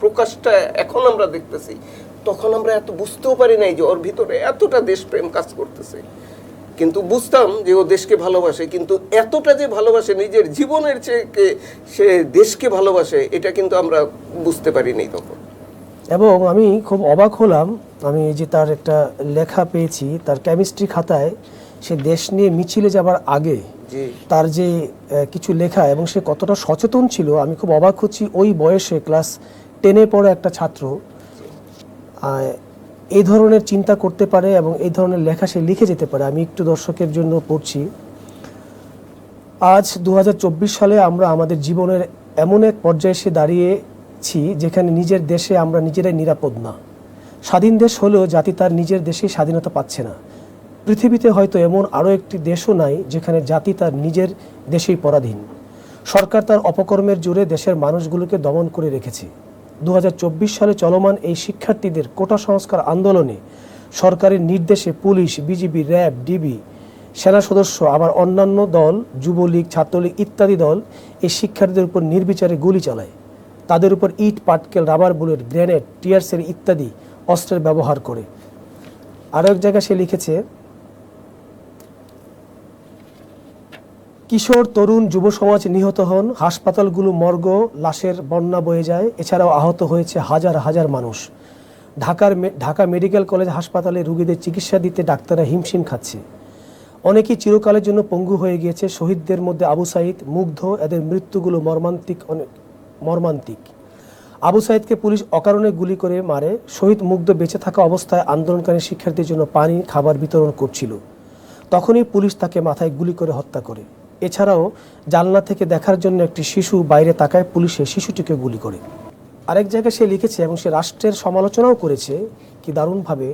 প্রকাশটা এখন আমরা দেখতেছি তখন আমরা এত বুঝতেও পারি নাই যে ওর ভিতরে এতটা দেশপ্রেম কাজ করতেছে। কিন্তু বুঝতাম যে ও দেশকে ভালোবাসে কিন্তু এতটা যে ভালোবাসে নিজের জীবনের চেয়ে সে দেশকে ভালোবাসে এটা কিন্তু আমরা বুঝতে পারিনি তখন। এবং আমি খুব অবাক হলাম আমি যে তার একটা লেখা পেয়েছি তার কেমিস্ট্রি খাতায় সে দেশ নিয়ে মিছিলে যাবার আগে তার যে কিছু লেখা এবং সে কতটা সচেতন ছিল আমি খুব অবাক হচ্ছি ওই বয়সে ক্লাস টেনে পড়ে একটা ছাত্র এই ধরনের চিন্তা করতে পারে এবং এই ধরনের লেখা সে লিখে যেতে পারে। আমি একটু দর্শকের জন্য পড়ছি। আজ দু হাজার চব্বিশ সালে আমরা আমাদের জীবনের এমন এক পর্যায়ে এসে দাঁড়িয়েছি যেখানে নিজের দেশে আমরা নিজেরাই নিরাপদ না। স্বাধীন দেশ হলেও জাতি তার নিজের দেশেই স্বাধীনতা পাচ্ছে না। পৃথিবীতে হয়তো এমন আরও একটি দেশও নাই যেখানে জাতি তার নিজের দেশেই পরাধীন। সরকার তার অপকর্মের জোরে দেশের মানুষগুলোকে দমন করে রেখেছে। দু হাজার চব্বিশ সালে চলমান এই শিক্ষার্থীদের কোটা সংস্কার আন্দোলনে সরকারের নির্দেশে পুলিশ, বিজিবি, র্যাব, ডিবি, সেনা সদস্য, আবার অন্যান্য দল, যুবলীগ, ছাত্রলীগ ইত্যাদি দল এই শিক্ষার্থীদের উপর নির্বিচারে গুলি চালায়। তাদের উপর ইট, পাটকেল, রাবার বুলেট, গ্রেনেড টিয়ারসেল ইত্যাদি অস্ত্রের ব্যবহার করে। আরও এক জায়গায় সে লিখেছে কিশোর, তরুণ যুব সমাজ নিহত হন। হাসপাতালগুলো মর্গ, লাশের বন্যা বয়ে যায়। এছাড়াও আহত হয়েছে হাজার হাজার মানুষ। ঢাকার ঢাকা মেডিকেল কলেজ হাসপাতালে রুগীদের চিকিৎসা দিতে ডাক্তাররা হিমশিম খাচ্ছে। অনেকেই চিরকালের জন্য পঙ্গু হয়ে গিয়েছে। শহীদদের মধ্যে আবু সাইদ মুগ্ধ। এদের মৃত্যুগুলো মর্মান্তিক অনেক মর্মান্তিক। আবু সাইদকে পুলিশ অকারণে গুলি করে মারে। শহীদ মুগ্ধ বেঁচে থাকা অবস্থায় আন্দোলনকারী শিক্ষার্থীর জন্য পানি, খাবার বিতরণ করছিল। তখনই পুলিশ তাকে মাথায় গুলি করে হত্যা করে। এছাড়াও জানলা থেকে দেখার জন্য একটি শিশু বাইরে তাকায় পুলিশে শিশুটিকে গুলি করে। আরেক জায়গায় সে লিখেছে এবং সে রাষ্ট্রের সমালোচনাও করেছে কি দারুণভাবে।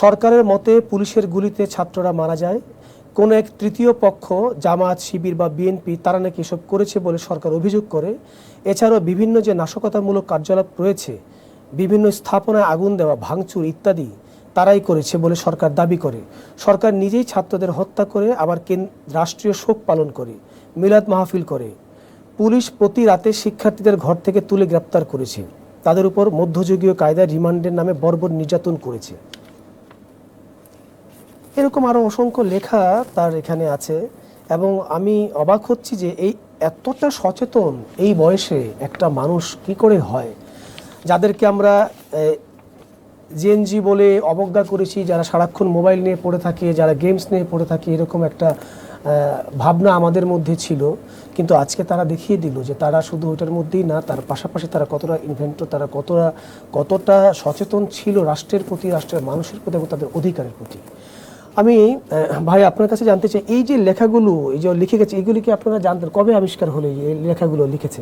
সরকারের মতে পুলিশের গুলিতে ছাত্ররা মারা যায়। কোন এক তৃতীয় পক্ষ জামাত শিবির বা বিএনপি, তারা নাকি এসব করেছে বলে সরকার অভিযোগ করে। এছাড়াও বিভিন্ন যে নাশকতামূলক কার্যকলাপ রয়েছে, বিভিন্ন স্থাপনায় আগুন দেওয়া, ভাঙচুর ইত্যাদি তারাই করেছে বলে সরকার দাবি করে। সরকার নিজেই ছাত্রদের হত্যা করে আবার রাষ্ট্রীয় শোক পালন করে, মিলাদ মাহফিল করে। পুলিশ প্রতি রাতে শিক্ষার্থীদের ঘর থেকে তুলে গ্রেপ্তার করেছে। তাদের উপর মধ্যযুগীয় কায়দায় রিমান্ডের নামে বর্বর নির্যাতন করেছে। এরকম আরও অসংখ্য লেখা তার এখানে আছে এবং আমি অবাক হচ্ছি যে এই এতটা সচেতন এই বয়সে একটা মানুষ কি করে হয়? যাদেরকে আমরা জেএনজি বলে অবজ্ঞা করেছি, যারা সারাক্ষণ মোবাইল নিয়ে পড়ে থাকে, যারা গেমস নিয়ে পড়ে থাকে, এরকম একটা ভাবনা আমাদের মধ্যে ছিল। কিন্তু আজকে তারা দেখিয়ে দিল যে তারা শুধু ওটার মধ্যেই না, তার পাশাপাশি তারা কতটা ইনভেন্টর তারা কতটা কতটা সচেতন ছিল রাষ্ট্রের প্রতি, রাষ্ট্রের মানুষের প্রতি এবং তাদের অধিকারের প্রতি। আমি ভাই, আপনার কাছে জানতে চাই, এই যে লেখাগুলো, এই যে লিখে গেছে, এগুলি কি আপনারা জানতেন? কবে আবিষ্কার হলো এই লেখাগুলো লিখেছে?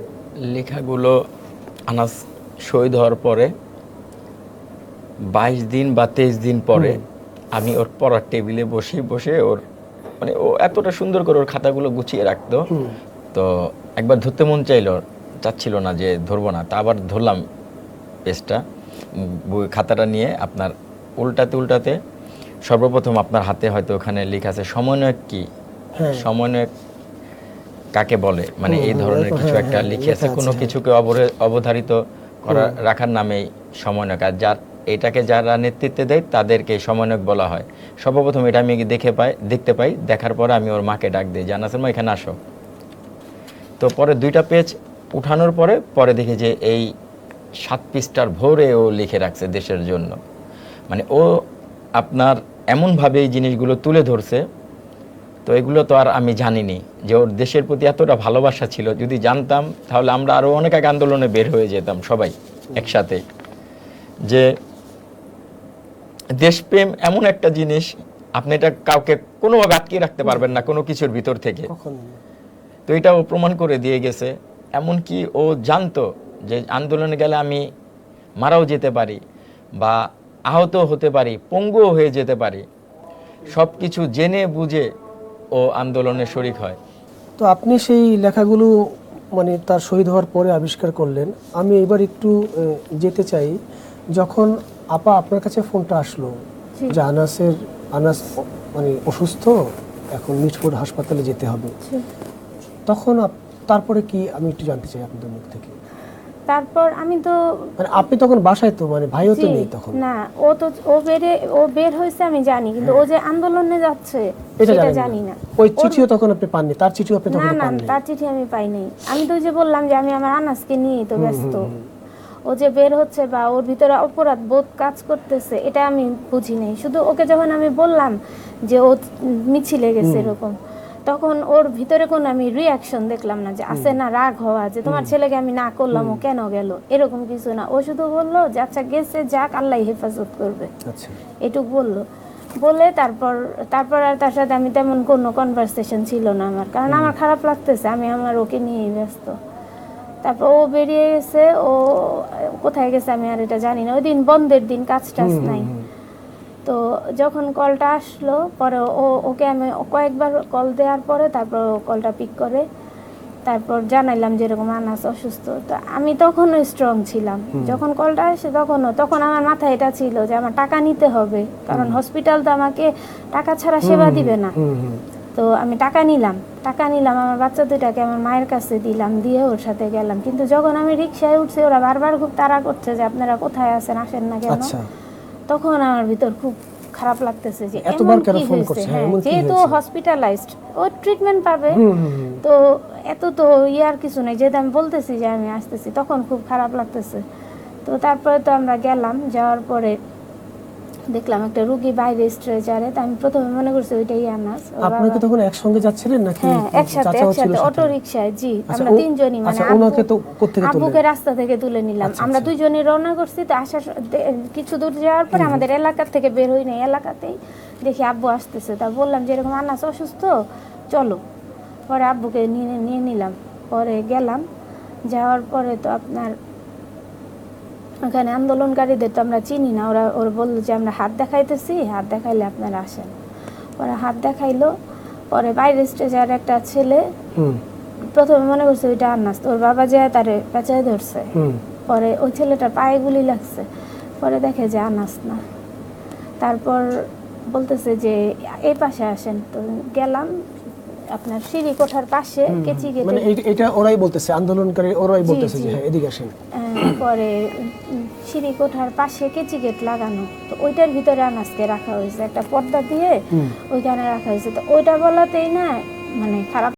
লেখাগুলো আনাস শহীদ হওয়ার পরে বাইশ দিন বা তেইশ দিন পরে আমি ওর পড়ার টেবিলে বসে বসে ওর মানে ও এতটা সুন্দর করে ওর খাতাগুলো গুছিয়ে রাখতো। তো একবার ধরতে মন চাইলো চাচ্ছিল না যে ধরবো না। তা আবার ধরলাম পেজটা খাতাটা নিয়ে আপনার উল্টাতে উল্টাতে সর্বপ্রথম আপনার হাতে হয়তো ওখানে লেখা আছে সমন্বয়ক কি? হ্যাঁ। সমন্বয়ক কাকে বলে? মানে এই ধরনের কিছু হ্যাঁ, একটা হ্যাঁ, লিখে আছে। কোনো। কিছুকে অবরে- অবধারিত করা রাখার নামেই সমন্বয়ক আর যার এটাকে যারা নেতৃত্বে দেয় তাদেরকে সমন্বয়ক বলা হয়। সর্বপ্রথম এটা আমি দেখে পাই, দেখতে পাই, দেখার পরে আমি ওর মাকে ডাক দিই জানাসের মা, এখানে আসো। তো পরে দুইটা পেজ উঠানোর পরে পরে দেখি যে এই সাত পৃষ্ঠার ভোরে ও লিখে রাখছে দেশের জন্য। মানে ও আপনার এমনভাবে এই জিনিসগুলো তুলে ধরছে, তো এগুলো তো আর আমি জানিনি যে ওর দেশের প্রতি এতটা ভালোবাসা ছিল। যদি জানতাম, তাহলে আমরা আরও অনেক আগে আন্দোলনে বের হয়ে যেতাম সবাই একসাথে। যে দেশপ্রেম এমন একটা জিনিস আপনি এটা কাউকে কোনোভাবে আটকে রাখতে পারবেন না কোনো কিছুর ভিতর থেকে। তো এটা ও প্রমাণ করে দিয়ে গেছে। এমনকি ও জানতো যে আন্দোলনে গেলে আমি মারাও যেতে পারি বা আহত হতে পারি পঙ্গুও হয়ে যেতে পারি। সব কিছু জেনে বুঝে ও আন্দোলনে শরিক হয়। তো আপনি সেই লেখাগুলো মানে তার শহীদ হওয়ার পরে আবিষ্কার করলেন। আমি এবার একটু যেতে চাই। যখন আপা আপনার কাছে ফোনটা আসলো। যে আনাসের আনাস মানে অসুস্থ এখন মিটফোর্ড হাসপাতালে যেতে হবে। তখন তারপরে কি আমি একটু জানতে চাই আপনাদের মুখ থেকে। তারপর আমি তো মানে আপনি তখন বাসায় তো মানে ভাইও তো নেই তখন। না ও তো ও বেরে ও বের হয়েছে আমি জানি কিন্তু ও যে আন্দোলনে যাচ্ছে সেটা জানি না। না। ওই চিঠিও তখন আপনি পাননি তার চিঠিও আপনি না তখন না পাননি? তার চিঠি আমি পাই নাই আমি তো যে বললাম যে আমি আমার আনাজকে নিয়ে তো ব্যস্ত। যে বের হচ্ছে বা ওর ভিতরে অপরাধ বোধ কাজ করতেছে এটা আমি বুঝি নাই। শুধু ওকে যখন আমি বললাম যে ও মিছিলে গেছে এরকম তখন ওর ভিতরে কোনো আমি রিয়াকশন দেখলাম না যে আছে না রাগ হওয়া যে তোমার ছেলেকে আমি না করলাম ও কেন গেল? এরকম কিছু না। ও শুধু বলল যে আচ্ছা গেছে যাক আল্লাহ হেফাজত করবে। আচ্ছা। এটুক বলল। বলে তারপর তারপর আর তার সাথে আমি তেমন কোনো কনভারসেশন ছিল না আমার কারণ আমার খারাপ লাগতেছে আমি আমার ওকে নিয়েই ব্যস্ত। তারপর ও বেরিয়ে গেছে ও কোথায় গেছে আমি আর এটা জানি না। ওই দিন বন্ধের দিন কাজ টাজ নাই। তো যখন কলটা আসলো পরে ও ওকে আমি কয়েকবার কল দেওয়ার পরে তারপর ও কলটা পিক করে তারপর জানাইলাম যে এরকম আনাস অসুস্থ। তো আমি তখনও স্ট্রং ছিলাম। যখন কলটা আসে তখনও তখন আমার মাথায় এটা ছিল যে আমার টাকা নিতে হবে। কারণ হসপিটাল তো আমাকে টাকা ছাড়া সেবা দিবে না। তো আমি টাকা নিলাম। টাকা নিলাম আমার বাচ্চা দুইটাকে আমার মায়ের কাছে দিলাম দিয়ে ওর সাথে গেলাম। কিন্তু যখন আমি রিক্সায় উঠছি ওরা বারবার খুব তাড়া করছে যে আপনারা কোথায় আছেন? আসেন না কেন? আচ্ছা। তখন আমার ভিতর খুব খারাপ লাগতেছে যে এমন কি হয়েছে? হ্যাঁ, হ্যাঁ, এমন কি যেহেতু হয়েছে? হসপিটালাইজড ও ট্রিটমেন্ট পাবে। তো এত তো ইয়ার কিছু নেই। যেহেতু আমি বলতেছি যে আমি আসতেছি তখন খুব খারাপ লাগতেছে। তো তারপরে তো আমরা গেলাম যাওয়ার পরে দেখলাম একটা রুগী বাইরে স্ট্রেচারে তো আমি প্রথমে মনে করছি ওইটাই আনাস ওর আপনারা কি তখন একসঙ্গে যাচ্ছিলেন নাকি হ্যাঁ একসাথে একসাথে অটো রিক্সায় জি আচ্ছা, আমরা তিনজনই মানে আচ্ছা, ওনাকে তো কোত্থেকে তুললেন? আব্বুকে রাস্তা থেকে তুলে নিলাম। আচ্ছা, আমরা। দুইজনই রওনা করছি তো আসার কিছু দূর যাওয়ার পরে আমাদের এলাকা থেকে বের হই নাই। এলাকাতেই দেখি আব্বু আসতেছে। তা বললাম যে এরকম আনাস অসুস্থ? চলো। পরে আব্বুকে নিয়ে নিয়ে নিলাম। পরে গেলাম। যাওয়ার পরে তো আপনার ওখানে আন্দোলনকারীদের তো আমরা চিনি না। ওরা ওরা বলল যে আমরা হাত দেখাইতেছি হাত দেখাইলে আপনারা আসেন। পরে হাত দেখাইলো পরে বাইরে স্টেজের একটা ছেলে হুম। প্রথমে মনে করছে ওইটা আন্নাস ওর বাবা যে তারে পেঁচায় ধরছে। পরে ওই ছেলেটার পায়ে গুলি লাগছে পরে দেখে যে আনাস না। তারপর বলতেছে যে এই পাশে আসেন। তো গেলাম আপনার সিঁড়ি কোঠার পাশে কেচি কেটে মানে এটা ওরাই বলতেছে আন্দোলনকারী ওরাই বলতেছে যে হ্যাঁ এদিকে আসেন। পরে সিঁড়ি কোঠার পাশে কেচি গেট লাগানো। তো ওইটার ভিতরে আনাজকে রাখা হয়েছে একটা পর্দা দিয়ে ওইখানে রাখা হয়েছে। তো ওইটা বলাতেই না মানে খারাপ